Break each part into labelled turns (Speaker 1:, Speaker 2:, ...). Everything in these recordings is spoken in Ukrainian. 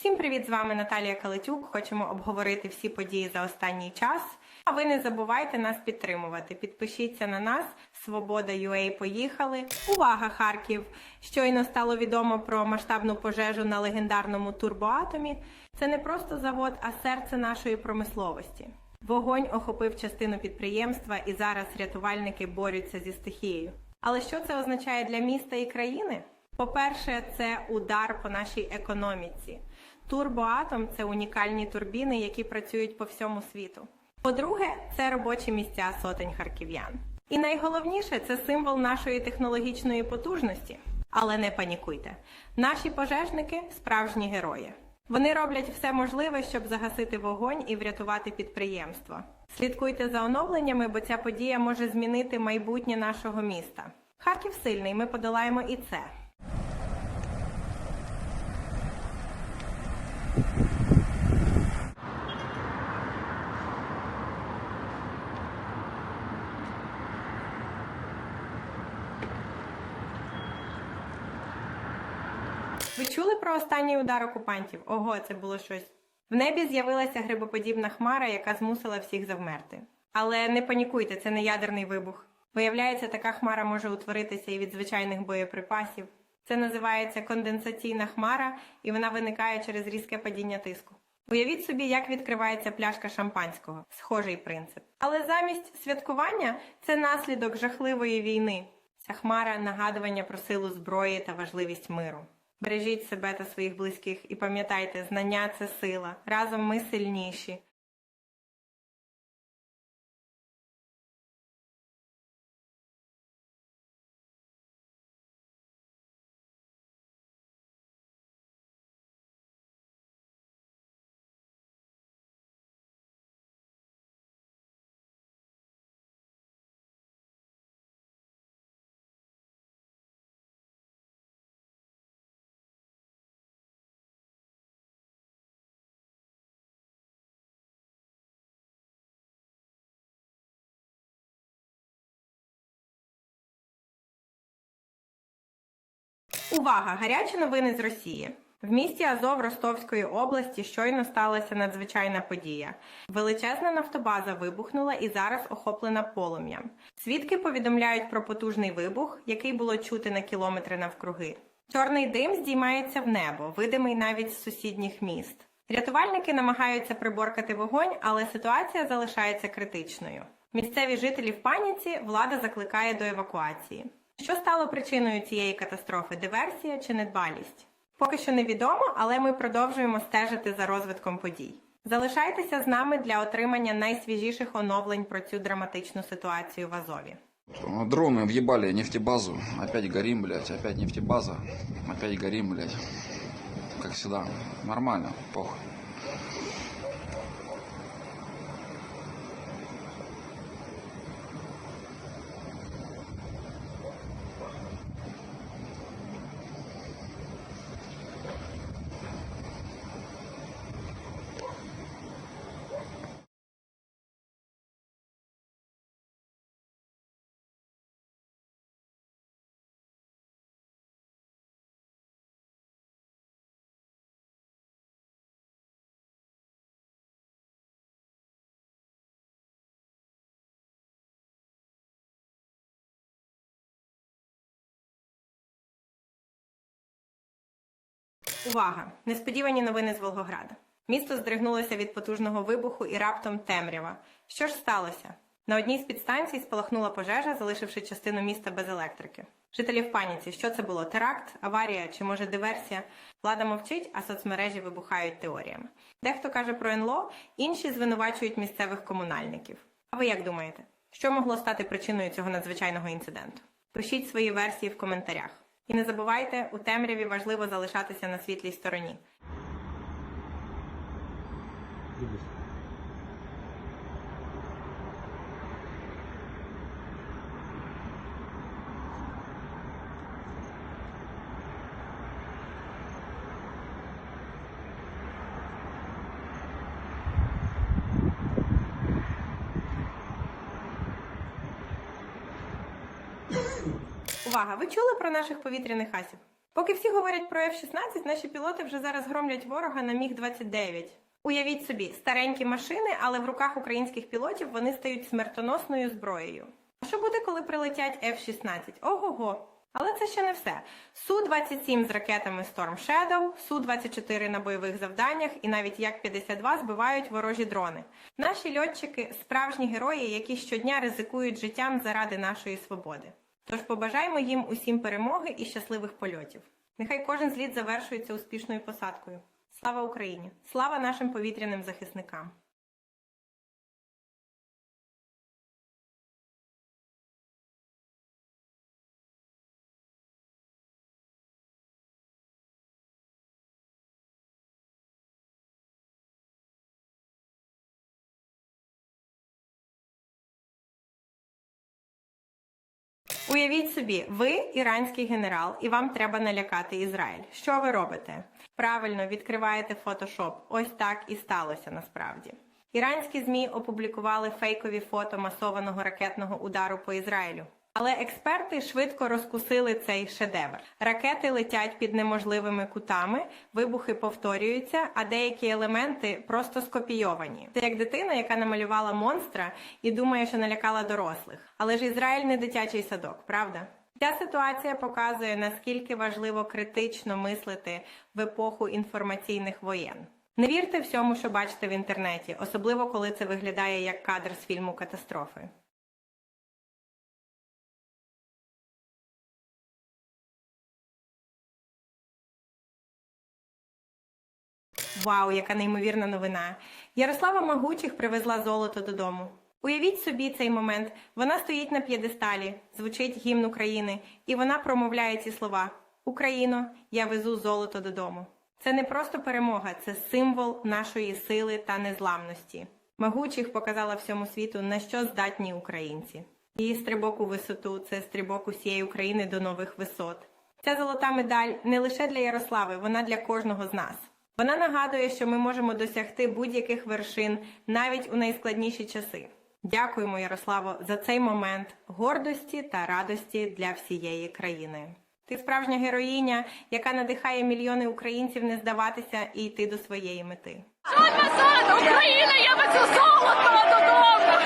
Speaker 1: Всім привіт! З вами Наталія Калетюк. Хочемо обговорити всі події за останній час. А ви не забувайте нас підтримувати. Підпишіться на нас. Свобода UA поїхали. Увага, Харків! Щойно стало відомо про масштабну пожежу на легендарному турбоатомі. Це не просто завод, а серце нашої промисловості. Вогонь охопив частину підприємства, і зараз рятувальники борються зі стихією. Але що це означає для міста і країни? По-перше, це удар по нашій економіці. Турбоатом це унікальні турбіни, які працюють по всьому світу. По-друге, це робочі місця сотень харків'ян. І найголовніше це символ нашої технологічної потужності. Але не панікуйте. Наші пожежники справжні герої. Вони роблять все можливе, щоб загасити вогонь і врятувати підприємство. Слідкуйте за оновленнями, бо ця подія може змінити майбутнє нашого міста. Харків сильний, ми подолаємо і це. Ви чули про останній удар окупантів? Ого, це було щось. В небі з'явилася грибоподібна хмара, яка змусила всіх завмерти. Але не панікуйте, це не ядерний вибух. Виявляється, така хмара може утворитися і від звичайних боєприпасів. Це називається конденсаційна хмара, і вона виникає через різке падіння тиску. Уявіть собі, як відкривається пляшка шампанського, схожий принцип. Але замість святкування це наслідок жахливої війни. Ця хмара нагадування про силу зброї та важливість миру. Бережіть себе та своїх близьких і пам'ятайте, знання це сила. Разом ми сильніші. Увага! Гарячі новини з Росії. В місті Азов Ростовської області щойно сталася надзвичайна подія. Величезна нафтобаза вибухнула і зараз охоплена полум'ям. Свідки повідомляють про потужний вибух, який було чути на кілометри навкруги. Чорний дим здіймається в небо, видимий навіть з сусідніх міст. Рятувальники намагаються приборкати вогонь, але ситуація залишається критичною. Місцеві жителі в паніці влада закликає до евакуації. Що стало причиною цієї катастрофи диверсія чи недбалість? Поки що невідомо, але ми продовжуємо стежити за розвитком подій. Залишайтеся з нами для отримання найсвіжіших оновлень про цю драматичну ситуацію в Азові.
Speaker 2: Дроны въебали нефтебазу. Опять горим, блядь. Опять нефтебаза. Опять горим, блядь. Как всегда. Нормально. Похуй.
Speaker 1: Увага! Несподівані новини з Волгограда. Місто здригнулося від потужного вибуху і раптом темрява. Що ж сталося? На одній з підстанцій спалахнула пожежа, залишивши частину міста без електрики. Жителі в паніці, що це було? Теракт, аварія чи може диверсія? Влада мовчить, а соцмережі вибухають теоріями. Дехто каже про НЛО, інші звинувачують місцевих комунальників. А ви як думаєте, що могло стати причиною цього надзвичайного інциденту? Пишіть свої версії в коментарях. І не забувайте, у темряві важливо залишатися на світлій стороні. Увага! Ви чули про наших повітряних асів? Поки всі говорять про F-16, наші пілоти вже зараз громлять ворога на Міг-29. Уявіть собі, старенькі машини, але в руках українських пілотів вони стають смертоносною зброєю. А що буде, коли прилетять F-16? Ого-го! Але це ще не все. Су-27 з ракетами Storm Shadow, Су-24 на бойових завданнях і навіть Як-52 збивають ворожі дрони. Наші льотчики справжні герої, які щодня ризикують життям заради нашої свободи. Тож побажаємо їм усім перемоги і щасливих польотів. Нехай кожен зліт завершується успішною посадкою. Слава Україні! Слава нашим повітряним захисникам! Уявіть собі, ви іранський генерал, і вам треба налякати Ізраїль. Що ви робите? Правильно відкриваєте фотошоп. Ось так і сталося насправді. Іранські змі опублікували фейкові фото масованого ракетного удару по Ізраїлю. Але експерти швидко розкусили цей шедевр. Ракети летять під неможливими кутами, вибухи повторюються, а деякі елементи просто скопійовані. Це як дитина, яка намалювала монстра і думає, що налякала дорослих. Але ж Ізраїль не дитячий садок, правда? Ця ситуація показує, наскільки важливо критично мислити в епоху інформаційних воєн. Не вірте всьому, що бачите в інтернеті, особливо коли це виглядає як кадр з фільму катастрофи. Вау, яка неймовірна новина! Ярослава Магучих привезла золото додому. Уявіть собі цей момент. Вона стоїть на п'єдесталі, звучить гімн України, і вона промовляє ці слова: Україно, я везу золото додому. Це не просто перемога, це символ нашої сили та незламності. Магучих показала всьому світу, на що здатні українці. Її стрибок у висоту це стрибок усієї України до нових висот. Ця золота медаль не лише для Ярослави, вона для кожного з нас. Вона нагадує, що ми можемо досягти будь-яких вершин навіть у найскладніші часи. Дякуємо, Ярославо, за цей момент гордості та радості для всієї країни. Ти справжня героїня, яка надихає мільйони українців не здаватися і йти до своєї мети.
Speaker 3: Україна, я везу золото додому!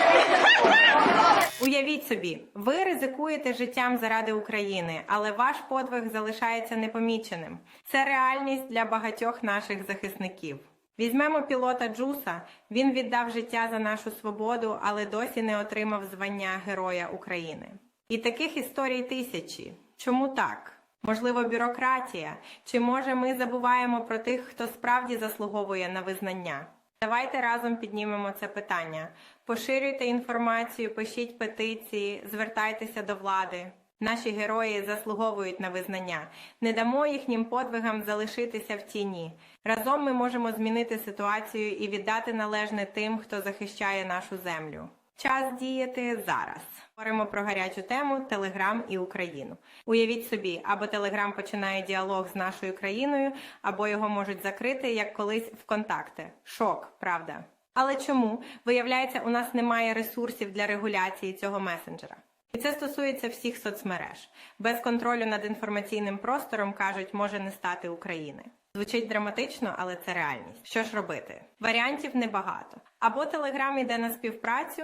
Speaker 1: Уявіть собі, ви ризикуєте життям заради України, але ваш подвиг залишається непоміченим. Це реальність для багатьох наших захисників. Візьмемо пілота Джуса. Він віддав життя за нашу свободу, але досі не отримав звання Героя України. І таких історій тисячі. Чому так? Можливо, бюрократія? Чи може ми забуваємо про тих, хто справді заслуговує на визнання? Давайте разом піднімемо це питання. Поширюйте інформацію, пишіть петиції, звертайтеся до влади. Наші герої заслуговують на визнання. Не дамо їхнім подвигам залишитися в тіні. Разом ми можемо змінити ситуацію і віддати належне тим, хто захищає нашу землю. Час діяти зараз. Говоримо про гарячу тему Телеграм і Україну. Уявіть собі, або Телеграм починає діалог з нашою країною, або його можуть закрити, як колись ВКонтакте. Шок, правда. Але чому? Виявляється, у нас немає ресурсів для регуляції цього месенджера. І це стосується всіх соцмереж. Без контролю над інформаційним простором кажуть, може не стати України. Звучить драматично, але це реальність. Що ж робити? Варіантів небагато. Або Телеграм йде на співпрацю,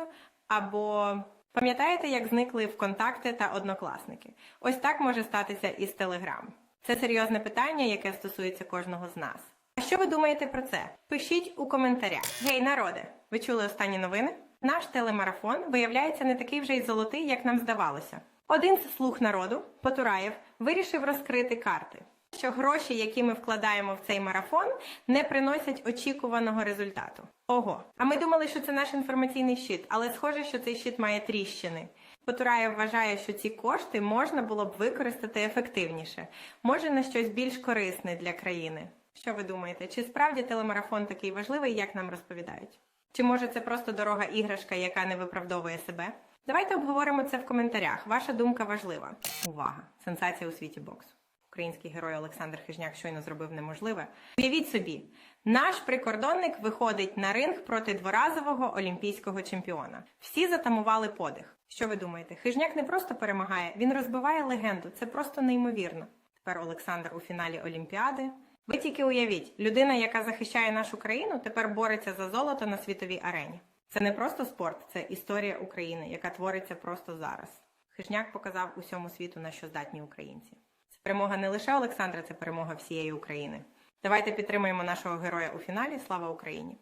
Speaker 1: або пам'ятаєте, як зникли ВКонтакти та однокласники? Ось так може статися і з Телеграм. Це серйозне питання, яке стосується кожного з нас. А що ви думаєте про це? Пишіть у коментарях. Гей, народе! Ви чули останні новини? Наш телемарафон виявляється не такий вже й золотий, як нам здавалося. Один з слуг народу, Потураєв, вирішив розкрити карти. Що гроші, які ми вкладаємо в цей марафон, не приносять очікуваного результату. Ого, а ми думали, що це наш інформаційний щит, але схоже, що цей щит має тріщини. Потураєв вважає, що ці кошти можна було б використати ефективніше, може на щось більш корисне для країни. Що ви думаєте? Чи справді телемарафон такий важливий, як нам розповідають? Чи може це просто дорога іграшка, яка не виправдовує себе? Давайте обговоримо це в коментарях. Ваша думка важлива. Увага! Сенсація у світі боксу український герой Олександр Хижняк щойно зробив неможливе. Уявіть собі, наш прикордонник виходить на ринг проти дворазового олімпійського чемпіона. Всі затамували подих. Що ви думаєте? Хижняк не просто перемагає, він розбиває легенду. Це просто неймовірно. Тепер Олександр у фіналі Олімпіади. Ви тільки уявіть, людина, яка захищає нашу країну, тепер бореться за золото на світовій арені. Це не просто спорт, це історія України, яка твориться просто зараз. Хижняк показав усьому світу, на що здатні українці перемога не лише Олександра, це перемога всієї України. Давайте підтримуємо нашого героя у фіналі. Слава Україні!